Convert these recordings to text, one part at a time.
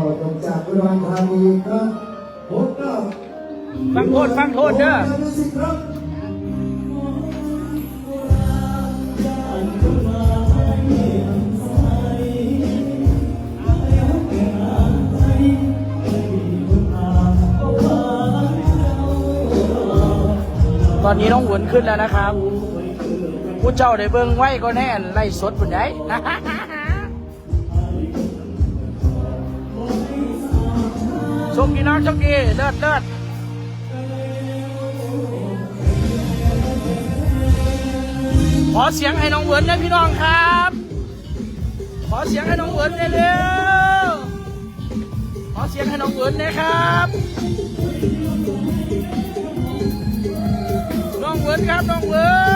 ออกจากอุดรธานีครับพบกับฟังโทษฟังโทษเด้อตอนนี้น้องหวนขึ้นแล้วนะครับ ผู้เจ้าได้เบิ่งไว้ก็แน่นไล่สดบนได ชมกีน้องชมกีเลิศเลิศขอเสียงให้น้องเวินนะพี่น้องครับ ขอเสียงให้น้องเวินเร็วๆขอเสียงให้น้องเวินนะครับน้องเวินครับน้องเวิน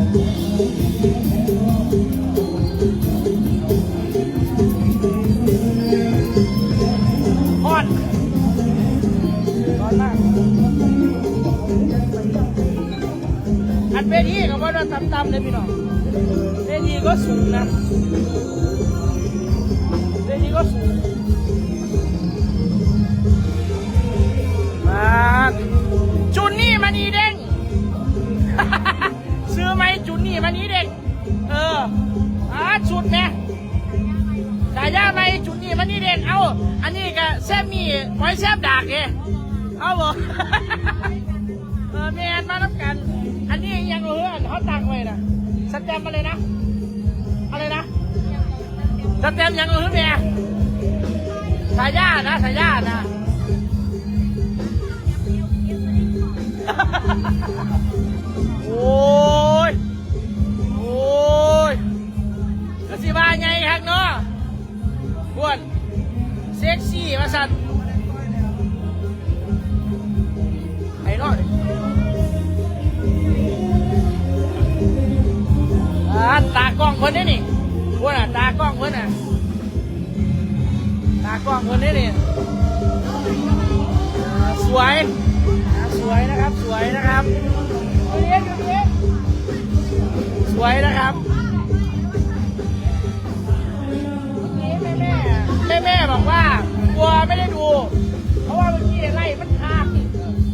ทีก็ว่าเราต่ำๆเลยพี่น้องเวทีก็สูงนะเวทีก็สูงมาจุนนี่มันนีเด้งซื้อไหมจุนนี่มันนีเด้งเอออาชุดแม่ฉายาไปจุดนี้มันนี่เด่นเอาอันนี้ก็แซมมี่ไว้แซมดากเองเอาบ่เออแมนมาน้ำกันอัน อันเขาตังไว้นะสแตมป์อะไรนะ อะไรนะสแตมป์ยังเออแม่สายานะสายานะโอ้ย โอ้ยกสิว่าไงครับเนาะบวนเซ็กซี่มาสั่น นี่นี่บวนอะตากล้องเพิ่นอะตากล้องเพิ่นนี่นี่สวยสวยนะครับสวยนะครับดูดิดูดิสวยนะครับแม่แม่แม่แม่บอกว่ากลัวไม่ได้ดู เพราะว่าเมื่อกี้ไล่มันค้าง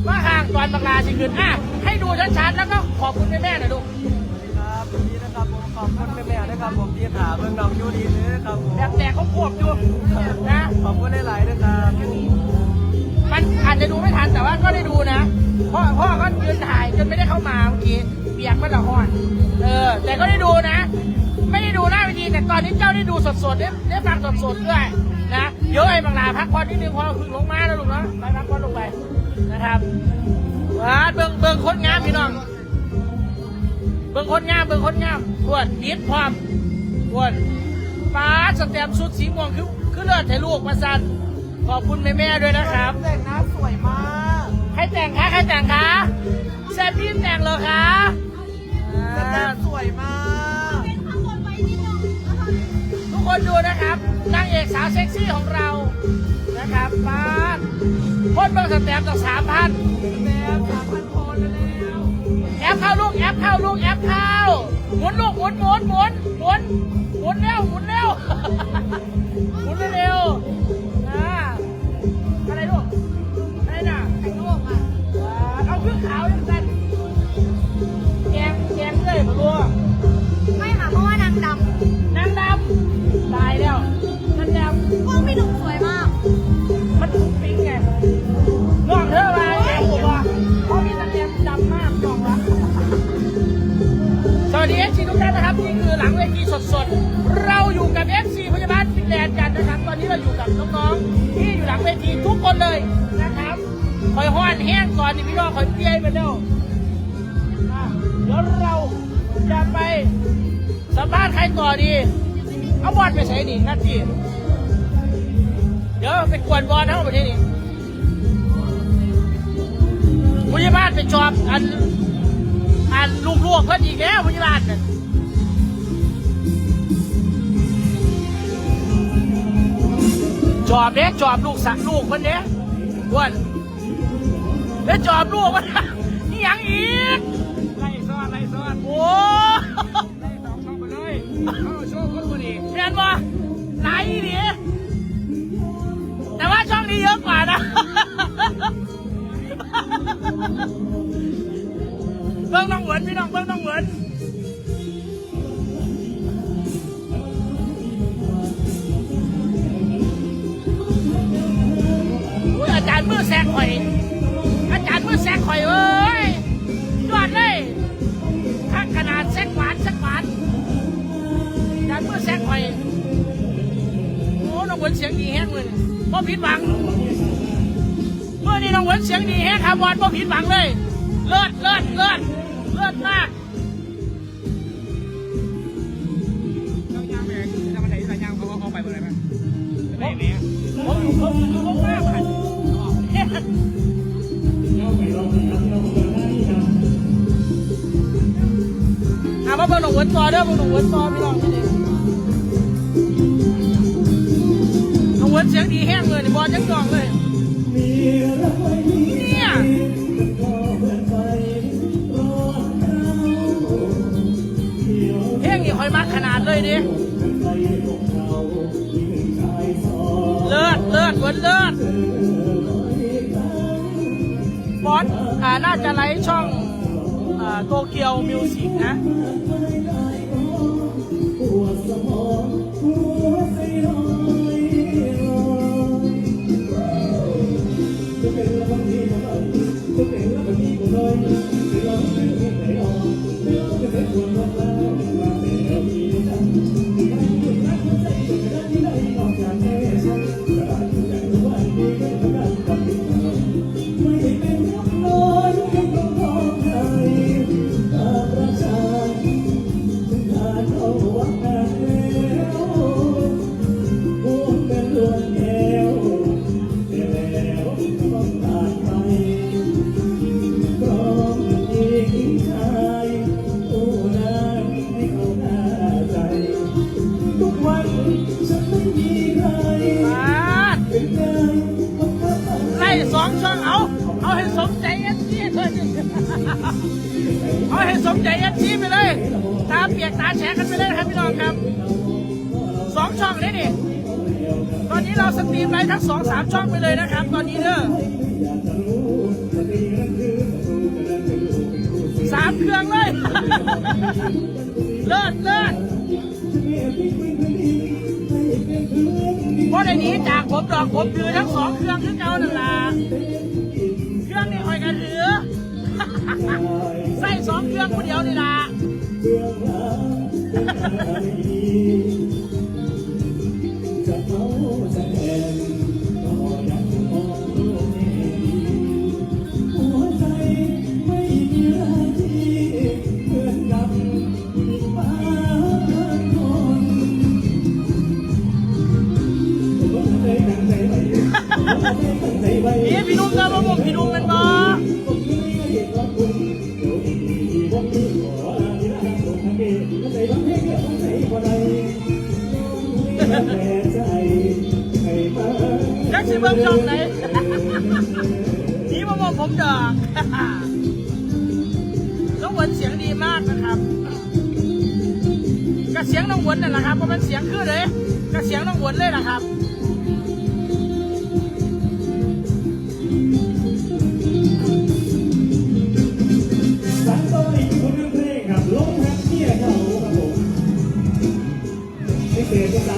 ว่าห่างตอนบังลาสิคืนอะให้ดูชัดๆแล้วก็ขอบคุณแม่แม่หน่อยลู ขอบคุณแม่ๆนะครับผมที่ถามเรื่องน้องยูดีนะครับผมแบบแต่เขาควบอยู่นะขอบคุณหลายๆนะครับมันอาจจะดูไม่ทันแต่ว่าก็ได้ดูนะพ่อพ่อก็ยืนถ่ายจนไม่ได้เข้ามาเมื่อกี้เปียกมันละห้อนเออ แต่ก็ได้ดูนะ ไม่ได้ดูหน้าเวทีแต่ตอนนี้เจ้าได้ดูสดๆได้ได้ฟังสดๆด้วยนะเดี๋ยวไอ้บางลาพักผ่อนนิดนึงพอพึ่งลงมาแล้วลูกเนาะไปพักผ่อนลงไปนะครับว้าเบิ่งเบิ่งคนงามพี่น้องเบิ่งคนงามเบิ่งคนงามปวดดิดพร้อมปวดป้าสแตมป์ชุดสีม่วงคือคือเลือดให้ลูกมาสั่นขอบคุณแม่แม่ๆด้วยนะครับ แต่งหน้าสวยมากใครแต่งคะใครแต่งคะแซมพี่แต่งเหรอคะแต่แต่อ่างสวยมากทุกคนดูนะครับนางเอกสาวเซ็กซี่ของเรานะครับป้าดคนเบิ่งสแตมป์ต่อสามพัน หมุนลูกหมุนหมุนหมุนหมุนหมุนเร็วหมุนเร็วหมุนเร็ว สดๆ เราอยู่กับเอฟซีพยาบาลฟินแลนด์กันนะครับ ตอนนี้เราอยู่กับน้องๆ ที่อยู่หลังเวทีทุกคนเลยนะครับคอยห้อนแห้งก่อนนี่พี่น้องคอยเปี้ยไปเร็วอะเดี๋ยวเราจะไปสัมภาษณ์ใครต่อดี เอาบอลไปใส่นี่นาทีเดี๋ยวไปกวนบอลทั้งประเทศนี้พยาบาลไปจอบอันอันลูกลวกเพิ่นอีกแล้วพยาบาลน่ะ อบเด้จอบลูกสักลูกเพิ่นเด้อ้วนแล้วจอบลูกมันนี่ยังอีกไล่ซ้อนไล่ซ้อนโอ้ไล่สองช่องไปเลยเข้าโชว์คนคนนี้เห็นบ่ไหนดิแต่ว่าช่องนี้เยอะกว่านะเบิ้งน้องเหวินพี่น้องเบิ้งน้องเหวิน แซกข่อย อาจารย์มือแซกข่อยเอ้ยยอดเลยถ้าขนาดแซกหวานแซกหวานอาจารย์มือแซกข่อย โอ้น้องเหวินเสียงดีแฮงเลยพ่ผิดหวังเมื่อนี้น้องเหวินเสียงดีแฮงครับบอลพ่ผิดหวังเลย เลิศเลิศเลิศเลิศมากช่องยางแม่ทำอะไรที่ไหนยางเขาเอาไปเมื่อไรบ้างไปไหนผมผมผม มาเบิ่งหนุ่มเหวินต่อเด้อเบิ่งหนุ่มเวินต่อพี่น้องพี่นี่หนุ่มเวินเสียงดีแห้งเลยนี่บอลยังจองเลย เนี่ยเพลงนี้คอยมากขนาดเลยดิเลิศเลิศเหมือนเลิศบอสอ่าน่าจะไลฟ์ช่องโตเกียวมิวสิกนะ วสมองหัวใจ ปียกตาแฉะกันไปเลยครับพี่น้องครับสองช่องเลยนี่ตอนนี้เราสตรีมไลฟ์ทั้งสองสามช่องไปเลยนะครับ ตอนนี้เด้อสามเครื่องเลย เลิศเลิศเพราะในนี้จากผมดอกผมถือทั้งสองเครื่อง จะ แล้วชิเบิ้งช่องไหนนี่มามองผมดอกน้องวนเสียงดีมากนะครับกระเสียงน้องวนนั่นะครับเพราะมันเสียงขึ้นเลยกระเสียงน้องวนเลยนะครับเสียงก็ดัง